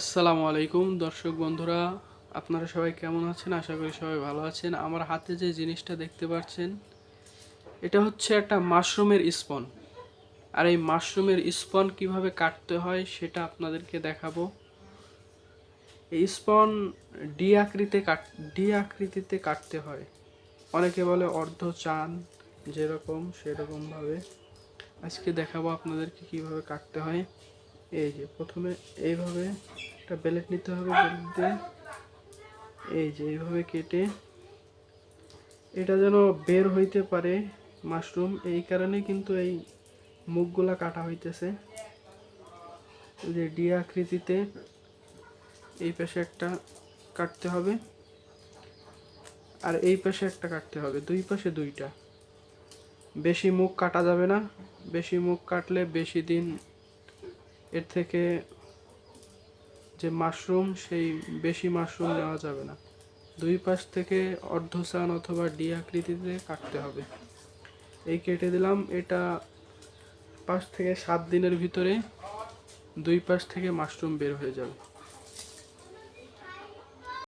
আসসালামু আলাইকুম, দর্শক বন্ধুরা, আপনারা সবাই কেমন আছেন? আশা করি সবাই ভালো আছেন। আমার হাতে যে জিনিসটা দেখতে পাচ্ছেন, এটা হচ্ছে একটা মাশরুমের স্পন। আর এই মাশরুমের স্পন কীভাবে কাটতে হয় সেটা আপনাদেরকে দেখাবো। এই স্পন ডি আকৃতিতে কাট, ডি আকৃতিতে কাটতে হয়। অনেকে বলে অর্ধ চান যেরকম সেরকমভাবে। আজকে দেখাবো আপনাদেরকে কীভাবে কাটতে হয়। এই যে প্রথমে এইভাবে একটা ব্লেড নিতে হবে দিয়ে। এই যে এইভাবে কেটে এটা যেন বের হইতে পারে মাশরুম। এই কারণে কিন্তু এই মুখগুলা কাটা হইতেছে। যে ডি আকৃতিতে এই পাশে একটা কাটতে হবে আর এই পাশে একটা কাটতে হবে, দুই পাশে দুইটা। বেশি মুখ কাটা যাবে না। বেশি মুখ কাটলে বেশি দিন এর থেকে যে মাশরুম, সেই বেশি মাশরুম নেওয়া যাবে না। দুই পাশ থেকে অর্ধসান অথবা ডি আকৃতিতে কাটতে হবে। এই কেটে দিলাম। এটা পাঁচ থেকে সাত দিনের ভিতরে দুই পাশ থেকে মাশরুম বের হয়ে যাবে।